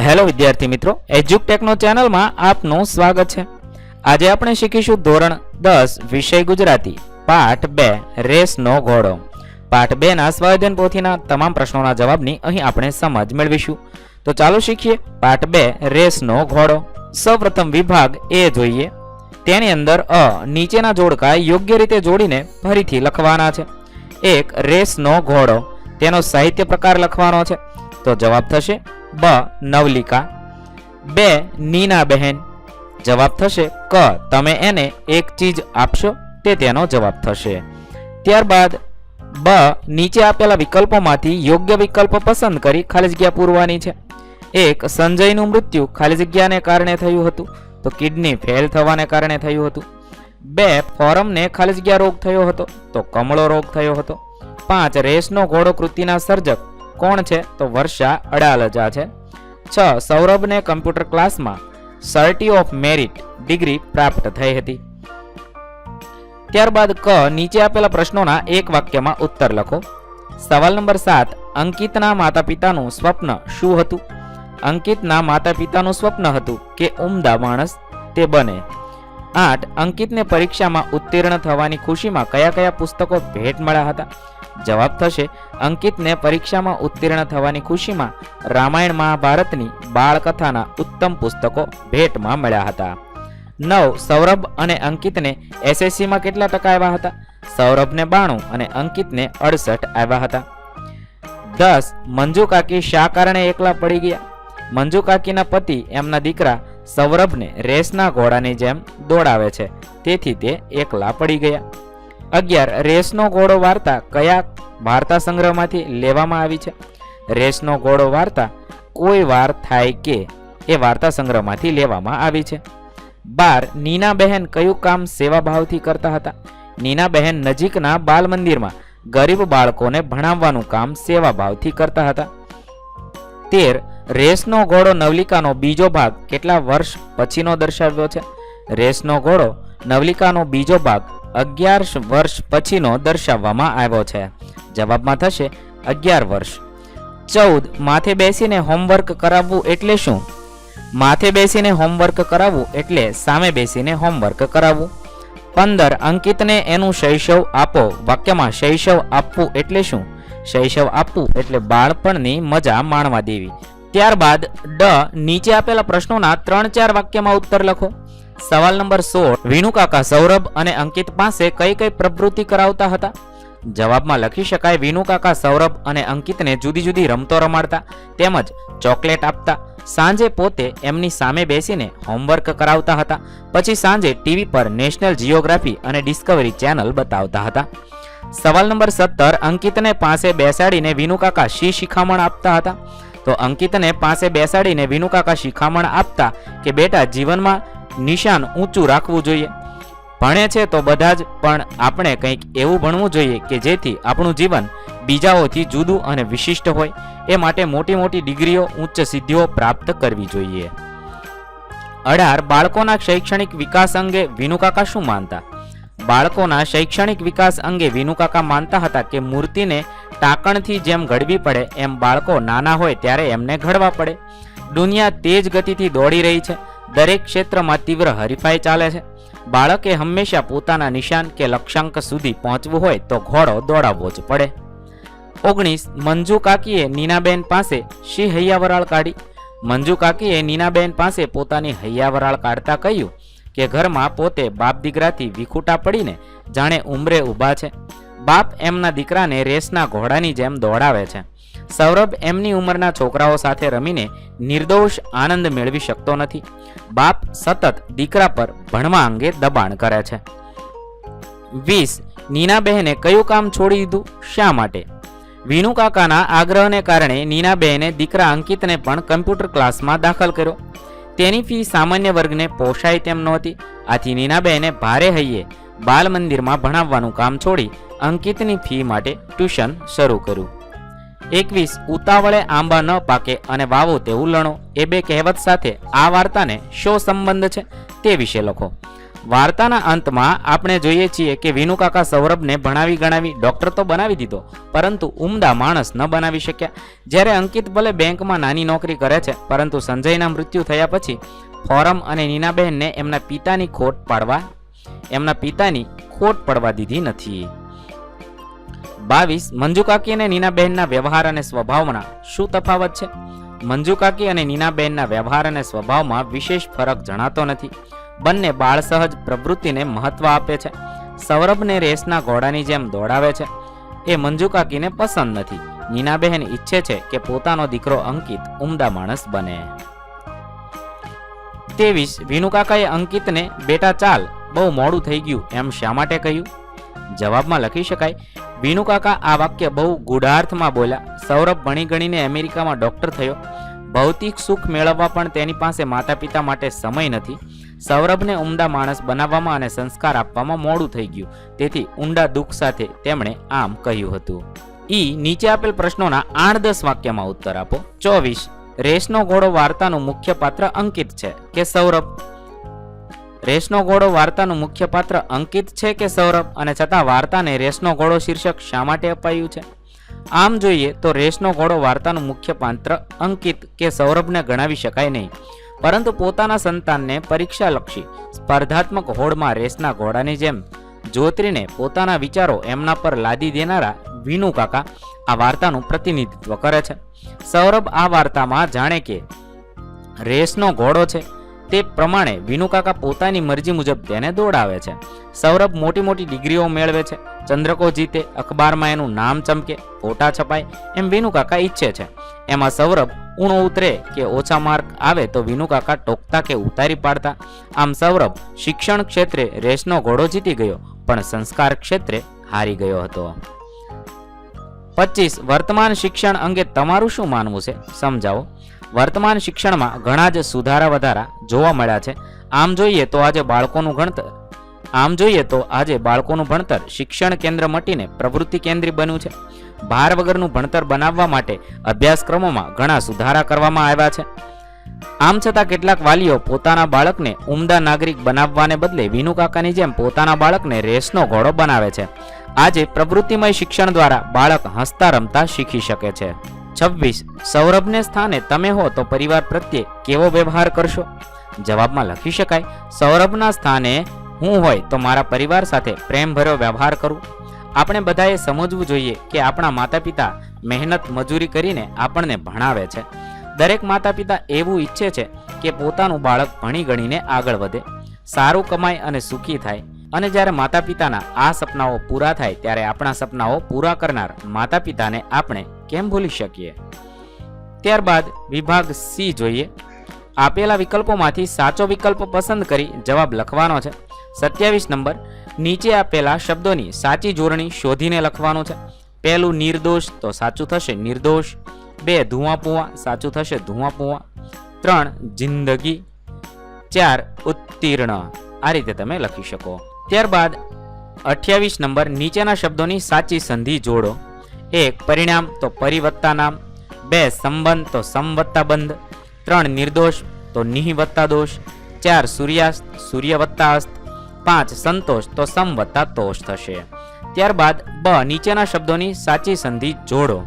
Hello વિદ્યાર્થી મિત્રો, એજ્યુકટેકનો ચેનલમાં આપનું સ્વાગત છે. આજે આપણે શીખીશું ધોરણ દસ, વિષય ગુજરાતી, પાઠ બે, રેસનો ઘોડો. પાઠ બે ના સ્વાધ્યાયન પોથીના તમામ પ્રશ્નોના જવાબની અહીં આપણે સમજ મેળવીશું. તો ચાલો શીખીએ પાઠ બે, રેસનો ઘોડો. સૌપ્રથમ વિભાગ એ જોઈએ. તેની અંદર અ, નીચેના જોડકા યોગ્ય રીતે જોડીને ફરીથી લખવાના છે. એક, રેસનો ઘોડો. તેનો સાહિત્ય પ્રકાર લખવાનો છે. તો જવાબ થશે બ નવલિકા. બે નીના બહેન. જવાબ થશે ક તમે એને એક ચીજ આપશો તે તેનો જવાબ થશે. ત્યારબાદ બ નીચે આપેલા વિકલ્પોમાંથી યોગ્ય વિકલ્પ પસંદ કરી ખાલી જગ્યા પૂરવાની છે. એક, સંજયનું મૃત્યુ ખાલી જગ્યાને કારણે થયું હતું, તો કિડની ફેલ થવાને કારણે થયું હતું. બે, ફોરમને ખાલી જગ્યા રોગ થયો હતો, તો કમળો રોગ થયો હતો. પાંચ રેસનો ઘોડો કૃતિના સર્જક કોણ છે? તો વર્ષા અડાલજા છે. છ, સૌરભને કમ્પ્યુટર ક્લાસમાં સર્ટી ઓફ મેરિટ ડિગ્રી પ્રાપ્ત થઈ હતી. ત્યારબાદ ક, નીચે આપેલા પ્રશ્નોના એક વાક્યમાં ઉત્તર લખો. સવાલ નંબર સાત, અંકિતના માતા પિતાનું સ્વપ્ન શું હતું? અંકિતના માતા પિતાનું સ્વપ્ન હતું કે ઉમદા માણસ તે બને. આઠ, અંકિતને પરીક્ષામાં ઉત્તીર્ણ થવાની ખુશીમાં કયા કયા પુસ્તકો ભેટ મળ્યા હતા? જવાબ થશે. અંકિતને પરીક્ષામાં ઉત્તીર્ણ થવાની ખુશીમાં રામાયણ મહાભારતની બાળકથાના ઉત્તમ પુસ્તકો ભેટમાં મળ્યા હતા. નવ, સૌરભ અને અંકિતને એસએસસીમાં કેટલા ટકા આવ્યા હતા? સૌરભને બાણું અને અંકિતને અડસઠ આવ્યા હતા. દસ, મંજુ કાકી શા કારણે એકલા પડી ગયા? મંજુ કાકીના પતિ એમના દીકરા સૌરભને રેસના ઘોડાની જેમ દોડાવે છે. તેથી તે એકલા પડી ગયા. અગિયાર, રેસનો ઘોડો વાર્તા કયા વાર્તા સંગ્રહમાંથી લેવામાં આવી છે? રેસનો ઘોડો વાર્તા કોઈ વાર થાય કે એ વાર્તા સંગ્રહમાંથી લેવામાં આવી છે? બાર, નીનાબહેન કયું કામ સેવાભાવથી કરતા હતા? નીનાબહેન નજીકના બાલ મંદિરમાં ગરીબ બાળકોને ભણાવવાનું કામ સેવાભાવથી કરતા હતા. તેર, રેસનો ઘોડો નવલિકાનો બીજો ભાગ કેટલા વર્ષ પછીનો દર્શાવ્યો છે? રેસનો ઘોડો નવલિકાનો બીજો ભાગ અગિયાર વર્ષ પછીનો દર્શાવવામાં આવ્યો છે. જવાબમાં થશે અગિયાર વર્ષ. ચૌદ, માથે બેસીને હોમવર્ક કરાવવું એટલે શું? માથે બેસીને હોમવર્ક કરાવવું એટલે સામે બેસીને હોમવર્ક કરાવવું. પંદર, અંકિતને એનું શૈશવ આપો. વાક્યમાં શૈશવ આપવું એટલે શું? શૈશવ આપવું એટલે બાળપણની મજા માણવા દેવી. ત્યારબાદ ડ નીચે આપેલા પ્રશ્નોના ત્રણ ચાર વાક્યમાં ઉત્તર લખો. સવાલ નંબર સોળ વિનુકાકા સૌરભ અને અંકિત પાસે કઈ કઈ પ્રવૃત્તિ કરાવતા હતા? જવાબમાં લખી શકાય વિનુકાકા સૌરભ અને અંકિતને જુદી જુદી રમતો રમાડતા તેમજ ચોકલેટ આપતા. સાંજે પોતે એમની સામે બેસીને હોમવર્ક કરાવતા હતા. પછી સાંજે ટીવી પર નેશનલ જિયોગ્રાફી અને ડિસ્કવરી ચેનલ બતાવતા હતા. સવાલ નંબર સત્તર, અંકિતને પાસે બેસાડીને વિનુકાકા શી શિખામણ આપતા હતા? તો અંકિતને પાસે બેસાડીને વિનુકાકા શિખામણ આપતા કે, બેટા, જીવનમાં નિશાન ઊંચું રાખવું જોઈએ. ભણે છે તો બધા જ, પણ આપણે કંઈક એવું ભણવું જોઈએ કે જેથી આપણું જીવન બીજાઓથી જુદું અને વિશિષ્ટ હોય. એ માટે મોટી મોટી ડિગ્રીઓ, ઉચ્ચ સિદ્ધિઓ પ્રાપ્ત કરવી જોઈએ. અઢાર, બાળકોના શૈક્ષણિક વિકાસ અંગે વિનુકાકા શું માનતા? બાળકોના શૈક્ષણિક વિકાસ અંગે વિનુકાકા માનતા હતા કે મૂર્તિને ટાંકણથી જેમ ઘડવી પડે, એમ બાળકો નાના હોય ત્યારે એમને ઘડવા પડે. દુનિયા તેજ ગતિથી દોડી રહી છે. દરેક ક્ષેત્રમાં તીવ્ર હરીફાઈ ચાલે છે. બાળકે હંમેશા પોતાના નિશાન કે લક્ષ્યાંક સુધી પહોંચવું હોય તો ઘોડો દોડાવવો જ પડે. ઓગણીસ, મંજુ કાકીએ નીનાબેન પાસે શી હૈયાવરાળ કાઢી? મંજુ કાકીએ નીનાબેન પાસે પોતાની હૈયાવરાળ કાઢતા કહ્યું કે ઘરમાં પોતે બાપ દીકરાથી વિખૂટા પડીને જાણે ઉમરે ઊભા છે. બાપ એમના દીકરાને રેસના ઘોડાની જેમ દોડાવે છે. સૌરભ એમની ઉંમરના છોકરાઓ સાથે રમીને નિર્દોષ આનંદ મેળવી શકતો નથી. બાપ સતત દીકરા પર ભણવા અંગે દબાણ કરે છે. વીસ, નીનાબહેને કયું કામ છોડી દીધું? શા માટે? વિનુ કાકાના આગ્રહને કારણે નીનાબહેને દીકરા અંકિતને પણ કમ્પ્યુટર ક્લાસમાં દાખલ કર્યો. તેની ફી સામાન્ય વર્ગને પોષાય તેમ નહોતી. આથી નીનાબેને ભારે હૈયે બાલ મંદિરમાં ભણાવવાનું કામ છોડી અંકિતની ફી માટે ટ્યુશન શરૂ કર્યું. એકવીસ, ઉતાવળે આંબા ન પાકે અને વાવો તેવું લણો. એ બે કહેવત સાથે આ વાર્તાને શો સંબંધ છે તે વિશે લખો. વાર્તાના અંતમાં આપણે જોઈએ છીએ કે વિનુકાકા સૌરભને ભણાવી ગણાવી ડૉક્ટર તો બનાવી દીધો, પરંતુ ઉમદા માણસ ન બનાવી શક્યા. જ્યારે અંકિત ભલે બેંકમાં નાની નોકરી કરે છે, પરંતુ સંજયના મૃત્યુ થયા પછી ફોરમ અને નીનાબહેનને એમના પિતાની ખોટ પાડવા, એમના પિતાની ખોટ પડવા દીધી નથી. બાવીસ મંજુકાકી અને નીનાબહેનના વ્યવહાર અને સ્વભાવમાં શું તફાવત છે? મંજુકાકી અને નીનાબહેનના વ્યવહાર અને સ્વભાવમાં વિશેષ ફરક જણાતો નથી. બંને બાળ સહજ પ્રવૃત્તિને મહત્વ આપે છે. સૌરભને રેસના ઘોડાની જેમ દોડાવે છે. એ મંજુ કાકીને પસંદ નથી. નીનાબહેન ઈચ્છે છે કે પોતાનો દીકરો અંકિત ઉમદા માણસ બને. તેવીસ વિનુકાકાએ અંકિતને, બેટા ચાલ, બહુ મોડું થઈ ગયું, એમ શા માટે કહ્યું? જવાબમાં લખી શકાય વિનુકાકા આ વાક્ય બહુ ગૂઢાર્થમાં બોલ્યા. સૌરભ ભણી ગણીને અમેરિકામાં ડોક્ટર થયો. ભૌતિક સુખ મેળવવા પણ તેની પાસે માતા પિતા માટે સમય નથી. સૌરભને ઉમદા માણસ બનાવવામાં અને સંસ્કાર આપવામાં મોડું થઈ ગયું. તેથી ઊંડા દુઃખ સાથે તેમણે આમ કહ્યું હતું. ઈ નીચે આપેલ પ્રશ્નોના આઠ દસ વાક્યમાં ઉત્તર આપો. ચોવીસ રેસનો ઘોડો વાર્તાનું મુખ્ય પાત્ર અંકિત છે કે સૌરભ? રેસનો ઘોડો વાર્તાનું મુખ્ય પાત્ર અંકિત છે કે સૌરભ? અને છતાં વાર્તાને રેસનો ઘોડો શીર્ષક શા માટે અપાયું છે? આમ જોઈએ તો રેસનો ઘોડો વાર્તાનું મુખ્ય પાત્ર અંકિત કે સૌરભને ગણાવી શકાય નહીં. પરંતુ પોતાના સંતાનને પરીક્ષાલક્ષી, સ્પર્ધાત્મક હોડમાં રેસના ઘોડાની જેમ જોતરીને પોતાના વિચારો એમના પર લાદી દેનારા વિનુ કાકા આ વાર્તાનું પ્રતિનિધિત્વ કરે છે. સૌરભ આ વાર્તામાં જાણે કે રેસનો ઘોડો છે. તે પ્રમાણે વિનુકાકા પોતાની મરજી મુજબ તેને દોડાવે છે. સૌરભ મોટી મોટી ડિગ્રીઓ મેળવે છે. ચંદ્રકો જીતે, અખબારમાં એનું નામ ચમકે, ફોટા છપાય એમ વિનુકાકા ઈચ્છે છે. એમાં સૌરભ ઊણો ઉતરે કે ઓછા માર્ક આવે તો વિનુકાકા ટોકતા કે ઉતારી પાડતા. આમ સૌરભ શિક્ષણ ક્ષેત્રે રેસનો ઘોડો જીતી ગયો, પણ સંસ્કાર ક્ષેત્રે હારી ગયો હતો. પચીસ, વર્તમાન શિક્ષણ અંગે તમારું શું માનવું છે? સમજાવો. વર્તમાન શિક્ષણમાં ઘણા જ સુધારા વધારા જોવા મળ્યા છે. આમ જોઈએ તો આજે બાળકોનું ગણતર આમ જોઈએ તો આજે બાળકોનું ભણતર શિક્ષણ કેન્દ્ર મટીને પ્રવૃત્તિ કેન્દ્રી બન્યું છે. ભાર વગરનું ભણતર બનાવવા માટે અભ્યાસક્રમોમાં ઘણા સુધારા કરવામાં આવ્યા છે. આમ છતાં કેટલાક વાલીઓ પોતાના બાળકને ઉમદા નાગરિક બનાવવાને બદલે વિનુ કાકાની જેમ પોતાના બાળકને રેસનો ઘોડો બનાવે છે. આજે પ્રવૃત્તિમય શિક્ષણ દ્વારા બાળક હસતા રમતા શીખી શકે છે. છવ્વીસ. સૌરભને સ્થાને તમે હો તો પરિવાર પ્રત્યે કેવો વ્યવહાર કરશો? જવાબમાં લખી શકાય, સૌરભના સ્થાને હું હોય તો મારા પરિવાર સાથે પ્રેમભર્યો વ્યવહાર કરું. આપણે બધાએ સમજવું જોઈએ કે આપણા માતા પિતા મહેનત મજૂરી કરીને આપણને ભણાવે છે. દરેક માતા પિતા એવું ઈચ્છે છે કે પોતાનું બાળક ભણી ગણીને આગળ વધે. સારું કમાય અને સુખી થાય. અને જ્યારે માતા પિતાના આ સપનાઓ પૂરા થાય ત્યારે આપણા સપનાઓ પૂરા કરનાર માતા પિતાને આપણે કેમ ભૂલી શકીએ? ત્યારબાદ વિભાગ સી જોઈએ. આપેલા વિકલ્પોમાંથી સાચો વિકલ્પ પસંદ કરી જવાબ લખવાનો છે. સત્યાવીસ નંબર, નીચે આપેલા શબ્દોની સાચી જોડણી શોધીને લખવાનું છે. પહેલું નિર્દોષ તો સાચું થશે નિર્દોષ. બે, ધુઆપુઆ, સાચું થશે ધુઆપુઆ. ત્રણ, જિંદગી. ચાર, ઉત્તીર્ણ. આ રીતે તમે લખી શકો. ત્યારબાદ અઠ્યાવીસ નંબર નીચેના શબ્દોની સાચી સંધિ જોડો. એક, પરિણામ તો પરિવત્તા નામ. બે, સંબંધ તો સમવત્તા બંધ. ત્રણ, નિર્દોષ તો નિહિવત્તા દોષ. ચાર, સૂર્યાસ્ત સૂર્યવત્તા અસ્ત. પાંચ, સંતોષ તો સમવત્તા તોષ થશે. ત્યારબાદ બ, નીચેના શબ્દોની સાચી સંધિ જોડો.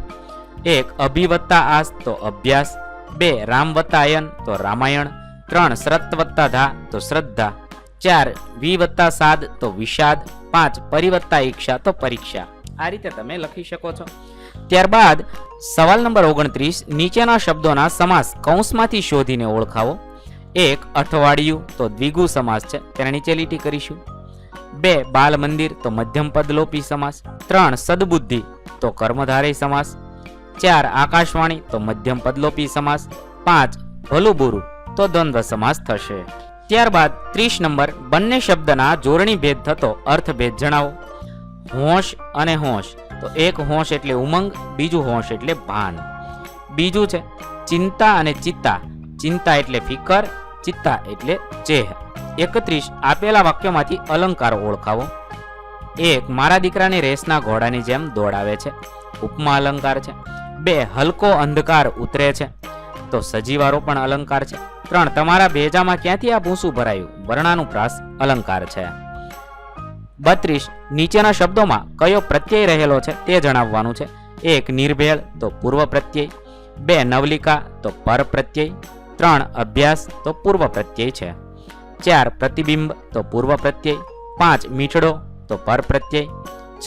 એક, અભિવત્તા આસ તો અભ્યાસ. બે રામવત્તાયન તો રામાયણ. ત્રણ શ્રત વત્તા ધા તો શ્રદ્ધા. ચાર, વી વત્તા સાદ તો વિષાદ, પાંચ પરિવત્તા ઈક્ષા તો પરીક્ષા. આ રીતે તમે લખી શકો છો. ત્યારબાદ, સવાલ નંબર ઓગણત્રીસ, નીચેના શબ્દોના સમાસ કૌંસમાંથી શોધીને ઓળખાવો. એક, અઠવાડિયું તો દ્વિગુ સમાસ છે, તેને નીચે લીટી કરીશું. બે, બાલ મંદિર તો મધ્યમ પદલોપી સમાસ. ત્રણ, સદબુદ્ધિ તો કર્મધારય સમાસ. ચાર, આકાશવાણી તો મધ્યમ પદલોપી સમાસ. પાંચ ભલું બુરું તો દ્વંદ્વ સમાસ થશે. ત્યારબાદ ત્રીસ નંબર બંને શબ્દના જોડણી ભેદ થતો અર્થભેદ જણાવો. હોશ અને હોશ. તો એક હોશ એટલે ઉમંગ, બીજું હોશ એટલે ભાન. બીજું છે ચિંતા અને ચિત્તા. ચિંતા એટલે ફિકર, ચિત્તા એટલે ચેહ. એકત્રીસ, આપેલા વાક્યોમાંથી અલંકારો ઓળખાવો. એક, મારા દીકરાને રેસના ઘોડાની જેમ દોડાવે છે. ઉપમા અલંકાર છે. બે, હલકો અંધકાર ઉતરે છે. તો સજીવારો પણ અલંકાર છે. ત્રણ, તમારા ભેજામાં ક્યાંથી આ ભૂસું ભરાયું? વર્ણાનુપ્રાસ અલંકાર છે. બત્રીસ, નીચેના શબ્દોમાં કયો પ્રત્યય રહેલો છે તે જણાવવાનું છે. એક, નિર્ભેળ, તો પૂર્વ પ્રત્યય. બે, નવલિકા, તો પર પ્રત્યય. ત્રણ, અભ્યાસ, તો પૂર્વ પ્રત્યય છે. ચાર, પ્રતિબિંબ, તો પૂર્વ પ્રત્યય. પાંચ, મીઠડો, તો પર પ્રત્યય.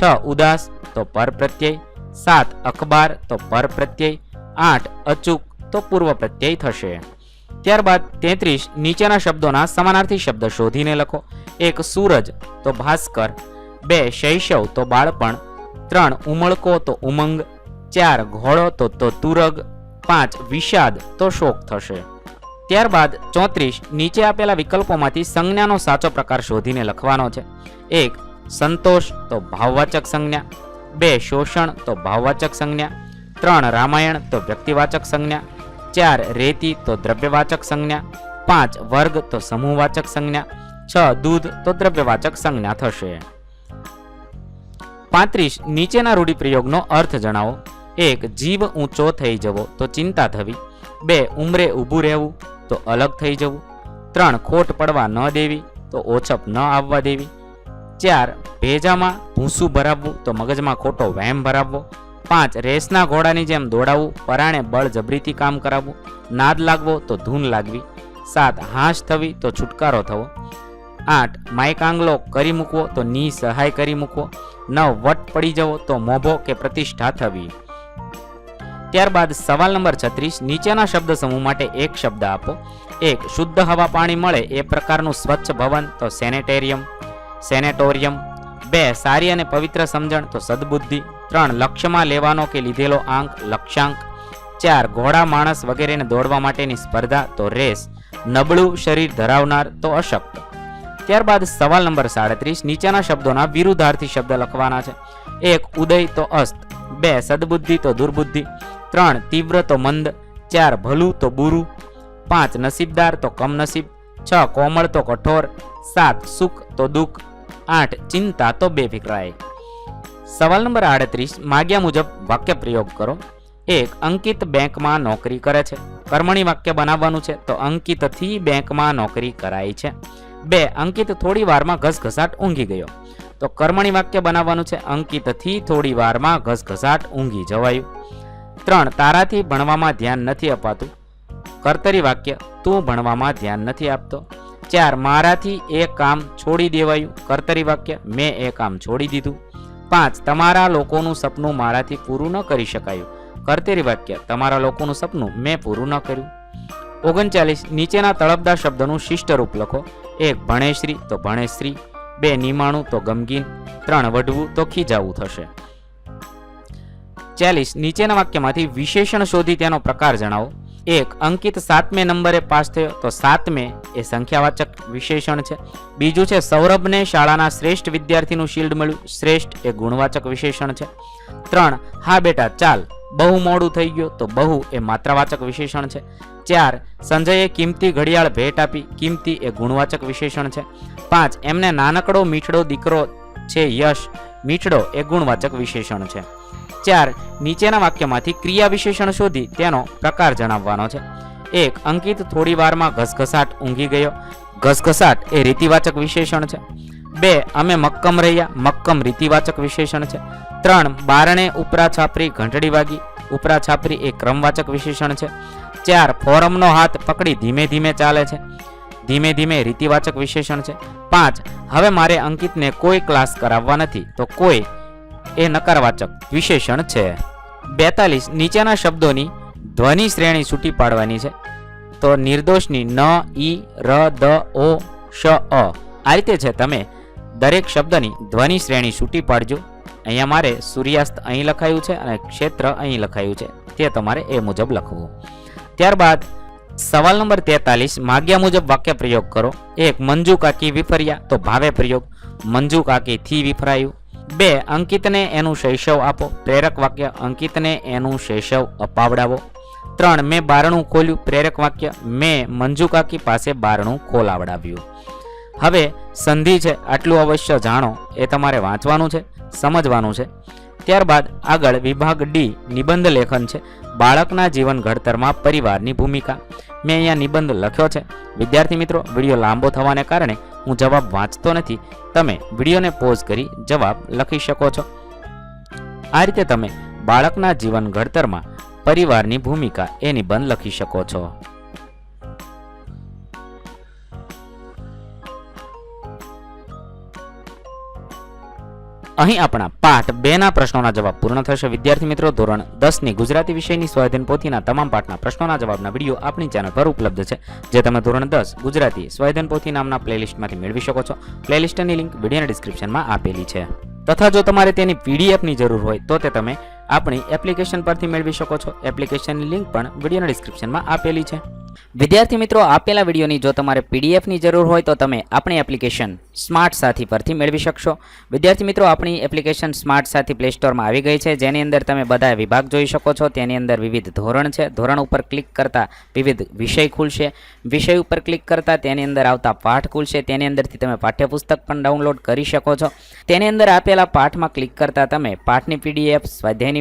છ, ઉદાસ, તો પર પ્રત્યય. સાત, અખબાર, તો પર પ્રત્યય. આઠ, અચૂક, તો પૂર્વ પ્રત્યય થશે. ત્યારબાદ તેત્રીસ નીચેના શબ્દોના સમાનાર્થી શબ્દ શોધીને લખો. એક સૂરજ, તો ભાસ્કર. બે શૈશવ, તો બાળપણ. ત્રણ ઉમળકો, તો ઉમંગ. ચાર ઘોડો, તો તો તુરગ. પાંચ વિષાદ, તો શોક થશે. ત્યારબાદ ચોત્રીસ નીચે આપેલા વિકલ્પોમાંથી સંજ્ઞાનો સાચો પ્રકાર શોધીને લખવાનો છે. એક, સંતોષ, તો ભાવવાચક સંજ્ઞા. બે, શોષણ, તો ભાવવાચક સંજ્ઞા. ત્રણ, રામાયણ, તો વ્યક્તિવાચક સંજ્ઞા. ચાર રેતી તો દ્રવ્યવાચક સંજ્ઞા, પાંચ વર્ગ તો સમૂહવાચક સંજ્ઞા, છ દૂધ તો દ્રવ્યવાચક સંજ્ઞા થશે. પાંત્રીસ નીચેના રૂઢિપ્રયોગનો અર્થ જણાવો. એક જીવ ઊંચો થઈ જવો તો ચિંતા થવી. બે, ઉંમરે ઊભું રહેવું તો અલગ થઈ જવું. ત્રણ, ખોટ પડવા ન દેવી તો ઓછપ ન આવવા દેવી. ચાર, ભેજામાં ભૂસું ભરાવવું તો મગજમાં ખોટો વહેમ ભરાવવો. પાંચ રેસના ઘોડાની જેમ દોડાવવું પરાણે બળજબરીથી કામ કરાવવું, નાદ લાગવો તો ધૂન લાગવી, સાત હાશ થવી તો છુટકારો થવો, આઠ માયકાંગલો કરી મૂકવો તો ની સહાય કરી મૂકવો, નવ વટ પડી જવો તો મોભો કે પ્રતિષ્ઠા થવી. ત્યારબાદ સવાલ નંબર છત્રીસ, નીચેના શબ્દ સમૂહ માટે એક શબ્દ આપો. એક, શુદ્ધ હવા પાણી મળે એ પ્રકારનું સ્વચ્છ ભવન તો સેનેટેરિયમ, સેનેટોરિયમ. બે, સારી અને પવિત્ર સમજણ તો સદબુદ્ધિ. ત્રણ લક્ષ્યમાં લેવાનો કે લીધેલો આંક, લક્ષ્યાંક. ચાર, ઘોડા માણસ વગેરેને દોડવા માટેની સ્પર્ધા, તો રેસ. નબળું શરીર ધરાવનાર, તો અશક્ત. ત્યારબાદ સવાલ નંબર સાડત્રીસ, નીચેના શબ્દોના વિરુદ્ધાર્થી શબ્દ લખવાના છે. એક, ઉદય, તો અસ્ત. બે, સદબુદ્ધિ, તો દુર્બુદ્ધિ. ત્રણ, તીવ્ર, તો મંદ. ચાર, ભલું, તો બુરું. પાંચ, નસીબદાર, તો કમનસીબ. છ, કોમળ, તો કઠોર. સાત, સુખ, તો દુઃખ. આઠ, ચિંતા, તો બેફિકરાય સવાલ નંબર આડત્રીસ, માગ્યા મુજબ વાક્ય પ્રયોગ કરો. એક, અંકિત બેંકમાં નોકરી કરે છે. કર્મણી વાક્ય બનાવવાનું છે, તો અંકિતથી બેંકમાં નોકરી કરાય છે. બે, અંકિત થોડી વારમાં ઘસઘસાટ ઊંઘી ગયો. તો કર્મણી વાક્ય બનાવવાનું છે, અંકિતથી થોડી વારમાં ઘસઘસાટ ઊંઘી જવાયું. ત્રણ, તારાથી ભણવામાં ધ્યાન નથી અપાતું. કર્તરી વાક્ય, તું ભણવામાં ધ્યાન નથી આપતો. ચાર, મારાથી એ કામ છોડી દેવાયું. કર્તરી વાક્ય, મેં એ કામ છોડી દીધું. પાંચ, તમારા લોકોનું સપનું મારાથી પૂરું ન કરી શકાયું. કરતેરી વાક્ય, તમારા લોકોનું સપનું મેં પૂરું ન કર્યું. ઓગણચાલીસ, નીચેના તળપદા શબ્દનું શિષ્ટ રૂપ લખો. એક, ભણેશ્રી, તો ભણેશ્રી. બે, નિમાણું, તો ગમગીન. ત્રણ, વઢવું, તો ખીજાવું થશે. ચાલીસ, નીચેના વાક્યમાંથી વિશેષણ શોધી તેનો પ્રકાર જણાવો. એક અંકિત સાતમે નંબરે પાસ થયો, તો સાતમે એ સંખ્યાવાચક વિશેષણ છે. બીજું છે, સૌરભને શાળાના શ્રેષ્ઠ વિદ્યાર્થીનું શિલ્ડ મળ્યું. શ્રેષ્ઠ એ ગુણવાચક વિશેષણ છે. ત્રણ, હા બેટા, ચાલ. બહુ મોડું થઈ ગયું, તો બહુ એ માત્રાવાચક વિશેષણ છે. ચાર, સંજયે કિંમતી ઘડિયાળ ભેટ આપી. કિંમતી એ ગુણવાચક વિશેષણ છે. પાંચ, એમને નાનકડો મીઠડો દીકરો છે યશ. મીઠડો એ ગુણવાચક વિશેષણ છે. ચાર, નીચેના વાક્યમાંથી ક્રિયા વિશેષણ શોધી તેનો પ્રકાર જણાવવાનો છે. એક, અંકિત થોડી વારમાં ઘસઘસાટ ઊંઘી ગયો. ઘસઘસાટ એ રીતિવાચક વિશેષણ છે. બે, અમે મક્કમ રહ્યા. મક્કમ રીતિવાચક વિશેષણ છે. ત્રણ, બારણે ઉપરા છાપરી ઘંટડી વાગી. ઉપરા છાપરી એ ક્રમવાચક વિશેષણ છે. ચાર, ફોરમનો હાથ પકડી ધીમે ધીમે ચાલે છે. ધીમે ધીમે રીતિવાચક વિશેષણ છે. પાંચ, હવે મારે અંકિતને કોઈ ક્લાસ કરાવવા નથી, તો કોઈ એ નકારવાચક વિશેષણ છે. બેતાલીસ, નીચેના શબ્દોની ધ્વનિ શ્રેણી છૂટી પાડવાની છે. તો નિર્દોષની ન, ઈ, ર, દ, ઓ, શ, અ. આ રીતે છે તમે દરેક શબ્દની ધ્વનિ શ્રેણી છૂટી પાડજો. અહીંયા મારે સૂર્યાસ્ત અહીં લખાયું છે અને ક્ષેત્ર અહીં લખાયું છે. તે તમારે એ મુજબ લખવું. ત્યારબાદ સવાલ નંબર તેતાલીસ, માગ્યા મુજબ વાક્ય પ્રયોગ કરો. એક, મંજુ કાકી વિફર્યા, તો ભાવે પ્રયોગ. મંજુ કાકી થી વિફરાયું. બે, અંકિતને એનું શૈશવ આપો. પ્રેરક વાક્ય, અંકિતને એનું શૈશવ અપાવડાવો. ત્રણ, મેં બારણું ખોલ્યું. પ્રેરક વાક્ય, મેં મંજુ કાકી પાસે બારણું ખોલાવડાવ્યું. હવે, સંધિ છે, આટલું અવશ્ય જાણો. એ તમારે વાંચવાનું છે, સમજવાનું છે. ત્યારબાદ આગળ વિભાગ ડી, નિબંધ લેખન છે. બાળકના જીવન ઘડતરમાં પરિવારની ભૂમિકા. મેં અહીંયા નિબંધ લખ્યો છે. વિદ્યાર્થી મિત્રો, વીડિયો લાંબો થવાને કારણે હું જવાબ વાંચતો નથી. તમે વિડીયોને પોઝ કરી જવાબ લખી શકો છો. આ રીતે તમે બાળકના જીવન ઘડતરમાં પરિવારની ભૂમિકા એ નિબંધ લખી શકો છો. અહીં આપણા પાઠ બે ના પ્રશ્નોના જવાબ પૂર્ણ થશે. વિદ્યાર્થી મિત્રો, ધોરણ દસની ગુજરાતી વિષયની સ્વાધીન પોથીના તમામ પાઠના પ્રશ્નોના જવાબના વીડિયો આપણી ચેનલ પર ઉપલબ્ધ છે, જે તમે ધોરણ દસ ગુજરાતી સ્વાધીન પોથી નામના પ્લેલિસ્ટમાંથી મેળવી શકો છો. પ્લેલિસ્ટની લિંક વિડીયોના ડિસ્ક્રિપ્શનમાં આપેલી છે. તથા જો તમારે તેની પીડીએફની જરૂર હોય, તો તે તમે આપણી એપ્લિકેશન પરથી મેળવી શકો છો. એપ્લિકેશનની લિંક પણ વિડીયોના ડિસ્ક્રિપ્શનમાં આપેલી છે. વિદ્યાર્થી મિત્રો, આપેલા વિડીયોની જો તમારે પીડીએફની જરૂર હોય તો તમે આપણી એપ્લિકેશન સ્માર્ટ સાથી પરથી મેળવી શકશો. વિદ્યાર્થી મિત્રો, આપણી એપ્લિકેશન સ્માર્ટ સાથી પ્લે સ્ટોરમાં આવી ગઈ છે. જેની અંદર તમે બધા વિભાગ જોઈ શકો છો. તેની અંદર વિવિધ ધોરણ છે. ધોરણ ઉપર ક્લિક કરતાં વિવિધ વિષય ખુલશે. વિષય ઉપર ક્લિક કરતાં તેની અંદર આવતા પાઠ ખુલશે. તેની અંદરથી તમે પાઠ્યપુસ્તક પણ ડાઉનલોડ કરી શકો છો. તેની અંદર આપેલા પાઠમાં ક્લિક કરતાં તમે પાઠની પીડીએફ સ્વાધ્યાયની